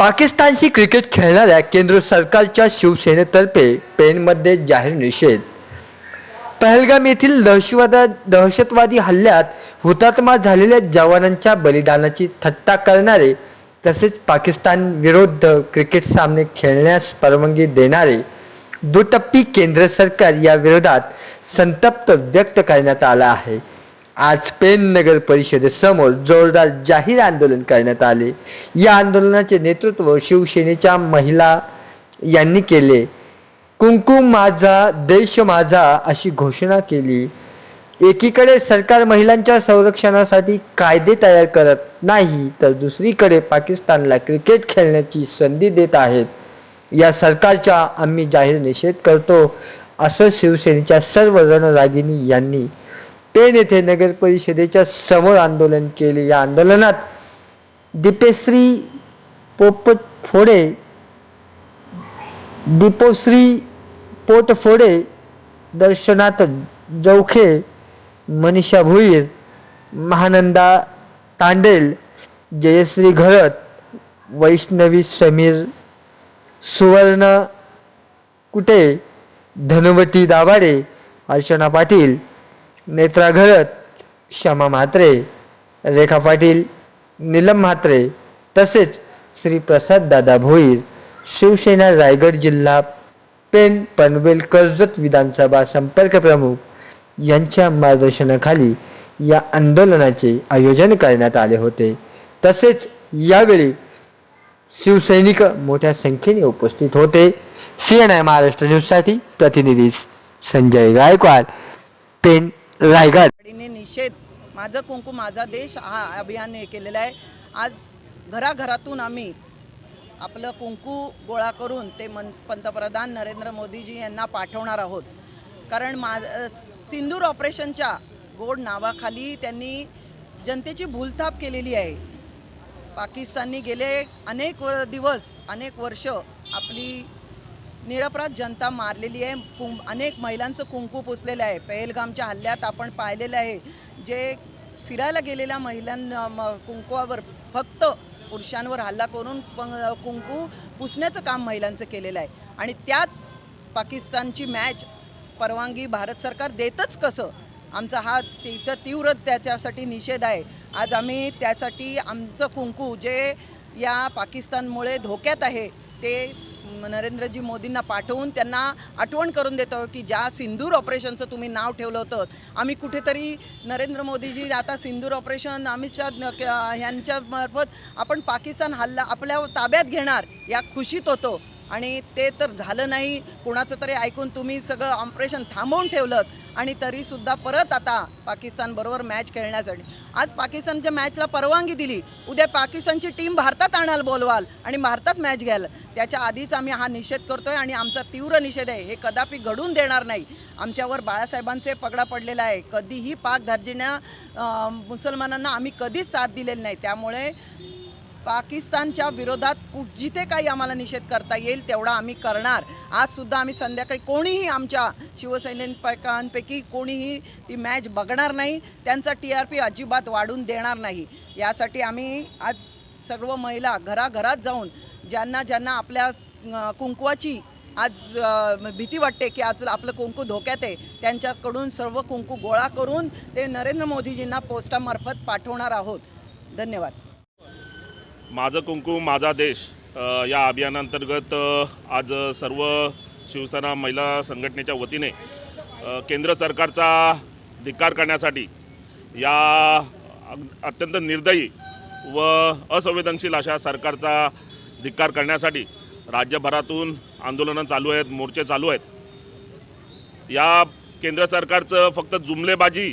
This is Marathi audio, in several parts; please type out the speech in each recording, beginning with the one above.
पाकिस्तानशी क्रिकेट खेळणाऱ्या केंद्र सरकारच्या शिवसेनेतर्फे पेनमध्ये जाहीर निषेध. पहलगाम येथील दहशतवादा दहशतवादी हल्ल्यात हुतात्मा झालेल्या जवानांच्या बलिदानाची थट्टा करणारे तसेच पाकिस्तान विरुद्ध क्रिकेट सामने खेळण्यास परवानगी देणारे दुटप्पी केंद्र सरकार या विरोधात संतप्त व्यक्त करण्यात आला आहे. आज पेन नगर परिषदेसमोर जोरदार जाहीर आंदोलन करण्यात आले. या आंदोलनाचे नेतृत्व शिवसेनेच्या महिला यांनी केले. कुंकुम माझा देश माझा अशी घोषणा केली. एकीकडे सरकार महिलांच्या संरक्षणासाठी कायदे तयार करत नाही तर दुसरीकडे पाकिस्तानला क्रिकेट खेळण्याची संधी देत आहेत. या सरकारचा आम्ही जाहीर निषेध करतो असं शिवसेनेच्या सर्व रणरागिनी यांनी पेन येथे नगर परिषदेच्या समोर आंदोलन केले. या आंदोलनात दीपेश्री पोपटफोडे दीपोश्री पोटफोडे दर्शनाथ जौखे मनीषा भुईर महानंदा तांडेल जयश्री घरत वैष्णवी समीर सुवर्ण कुटे धनवती दाभाडे अर्चना पाटील नेत्रा घरत क्षमा म्हात्रे रेखा पाटील नीलम म्हात्रे तसेच श्री प्रसाद दादा भोईर शिवसेना रायगड जिल्हा पेन पनवेल कर्जत विधानसभा संपर्क प्रमुख यांच्या मार्गदर्शनाखाली या आंदोलनाचे आयोजन करण्यात आले होते. तसेच यावेळी शिवसैनिक मोठ्या संख्येने उपस्थित होते. सी एन आय महाराष्ट्र न्यूजसाठी प्रतिनिधी संजय गायकवाड पेन रायगड. निषेध. माझं कुंकू माझा देश हा अभियान हे केलेलं आहे. आज घराघरातून आम्ही आपलं कुंकू गोळा करून ते मन पंतप्रधान नरेंद्र मोदीजी यांना पाठवणार आहोत. कारण मा सिंदूर ऑपरेशनच्या गोड नावाखाली त्यांनी जनतेची भूलथाप केलेली आहे. पाकिस्ताननी गेले अनेक व दिवस अनेक वर्ष आपली निरपराध जनता मारलेली आहे. कुं अनेक महिलांचं कुंकू पुसलेलं आहे. पहलगामच्या हल्ल्यात आपण पाहिलेलं आहे. जे फिरायला गेलेल्या महिलांना म- कुंकवावर फक्त पुरुषांवर हल्ला करून कुंकू पुसण्याचं काम महिलांचं केलेलं आहे. आणि त्याच पाकिस्तानची मॅच परवानगी भारत सरकार देतच कसं? आमचा हा तिथं तीव्र त्याच्यासाठी निषेध आहे. आज आम्ही त्यासाठी आमचं कुंकू जे या पाकिस्तानमुळे धोक्यात आहे ते नरेंद्रजी मोदींना पाठवून त्यांना आठवण करून देतो की ज्या सिंदूर ऑपरेशनचं तुम्ही नाव ठेवलं होतं आम्ही कुठेतरी नरेंद्र मोदीजी आता सिंदूर ऑपरेशन अमित शहा न- आपण पाकिस्तान हल्ला आपल्या ताब्यात घेणार या खुशीत होतो. आणि ते तर झालं नाही. कुणाचं तरी ऐकून तुम्ही सगळं ऑपरेशन थांबवून ठेवलं आणि तरीसुद्धा परत आता पाकिस्तानबरोबर मॅच खेळण्यासाठी. आज पाकिस्तानच्या मॅचला परवानगी दिली उद्या पाकिस्तानची टीम भारतात आणाल बोलवाल आणि भारतात मॅच घ्याल. त्याच्या आधीच आम्ही हा निषेध करतोय आणि आमचा तीव्र निषेध आहे. हे कदापि घडून देणार नाही. आमच्यावर बाळासाहेबांचे पगडा पडलेला आहे. कधीही पाक धार्जिण्या मुसलमानांना आम्ही कधीच साथ दिलेली नाही. त्यामुळे पाकिस्तानच्या विरोधात कुठ जिथे काही आम्हाला निषेध करता येईल तेवढा आम्ही करणार. आज सुद्धा आम्ही संध्याकाळी कोणीही आमच्या शिवसैनिकांपैकी कोणीही ती मॅच बघणार नाही. त्यांचा टी आर पी अजिबात वाढून देणार नाही. यासाठी आम्ही आज सर्व महिला घराघरात जाऊन ज्यांना ज्यांना आपल्या कुंकवाची आज भीती वाटते की आज आपलं कुंकू धोक्यात आहे त्यांच्याकडून सर्व कुंकू गोळा करून ते नरेंद्र मोदीजींना पोस्टामार्फत पाठवणार आहोत. धन्यवाद. माझं कुंकू माझा देश या अभियानांतर्गत आज सर्व शिवसेना महिला संघटनेच्या वतीने केंद्र सरकारचा धिक्कार करण्यासाठी या अत्यंत निर्दयी व असंवेदनशील अशा सरकारचा धिक्कार करण्यासाठी राज्यभरातून आंदोलनं चालू आहेत मोर्चे चालू आहेत. या केंद्र सरकारचं फक्त जुमलेबाजी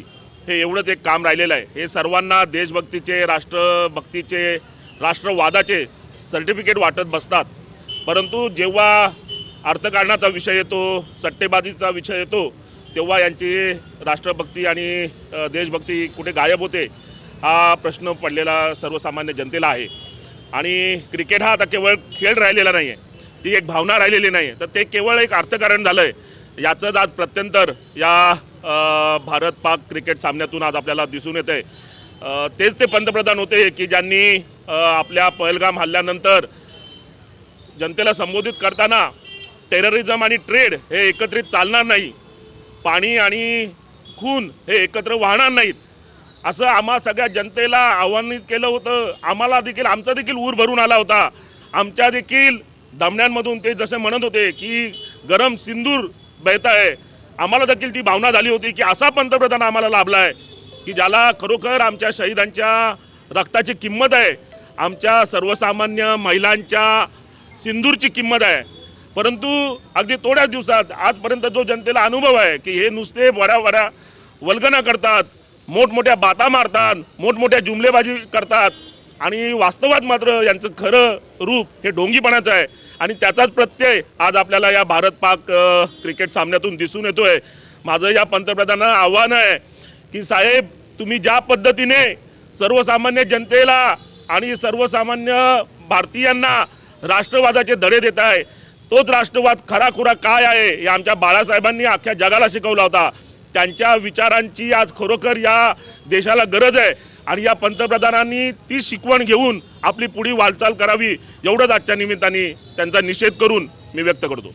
हे एवढंच एक काम राहिलेलं आहे. हे सर्वांना देशभक्तीचे राष्ट्रभक्तीचे राष्ट्रवादाचे सर्टिफिकेट वाटत बसतात. परंतु जेव्हा अर्थकारणाचा विषय येतो सट्टेबाजीचा विषय येतो तेव्हा यांची राष्ट्रभक्ती आणि देशभक्ती कुठे गायब होते हा प्रश्न पडलेला सर्वसामान्य जनतेला आहे. आणि क्रिकेट हा आता केवळ खेळ राहिलेला नाही आहे ती एक भावना राहिलेली नाही आहे तर ते केवळ एक अर्थकारण झालं आहे याचंच आज प्रत्यंतर या भारत पाक क्रिकेट सामन्यातून आज आपल्याला दिसून येतं आहे तेच ते पंतप्रधान होते की ज्यांनी आपल्या पहलगाम हल्ल्यानंतर जनतेला संबोधित करताना टेररिझम आणि ट्रेड हे एकत्रित चालणार नाही. पाणी आणि खून हे एकत्र वाहणार नाहीत. असं आम्हा सगळ्या जनतेला आव्हानित केलं होतं. आम्हाला देखील आमचा देखील ऊर भरून आला होता. आमच्या देखील दमण्यांमधून ते जसे म्हणत होते की गरम सिंदूर बहत आहे. आम्हाला देखील ती भावना झाली होती की असा पंतप्रधान आम्हाला लाभला आहे की ज्याला खरोखर आमच्या शहीदांच्या रक्ताची किंमत आहे. आमच्या सर्वसामान्य महिलांच्या सिंदूरची किंमत आहे. परंतु अगदी थोड्याच दिवसात आजपर्यंत जो जनतेला अनुभव आहे की हे नुसते वड्या वड्या वल्गना करतात मोठमोठ्या बाता मारतात मोठमोठ्या जुमलेबाजी करतात आणि वास्तवात मात्र यांचं खरं रूप हे ढोंगीपणाचं आहे. आणि त्याचाच प्रत्यय आज आपल्याला या भारत पाक क्रिकेट सामन्यातून दिसून येतोय. माझं या पंतप्रधानांना आव्हान आहे की साहेब तुम्ही ज्या पद्धतीने सर्वसामान्य जनतेला आणि सर्वसामान्य भारतीयांना राष्ट्रवादाचे धडे देत आहे. तोच राष्ट्रवाद खराखुरा काय आहे हे आमच्या बाळासाहेबांनी अख्ख्या जगाला शिकवला होता. त्यांच्या विचारांची आज खरोखर या देशाला गरज आहे आणि या पंतप्रधानांनी ती शिकवण घेऊन आपली पुढी वाटचाल करावी एवढंच आजच्या निमित्ताने त्यांचा निषेध करून मी व्यक्त करतो.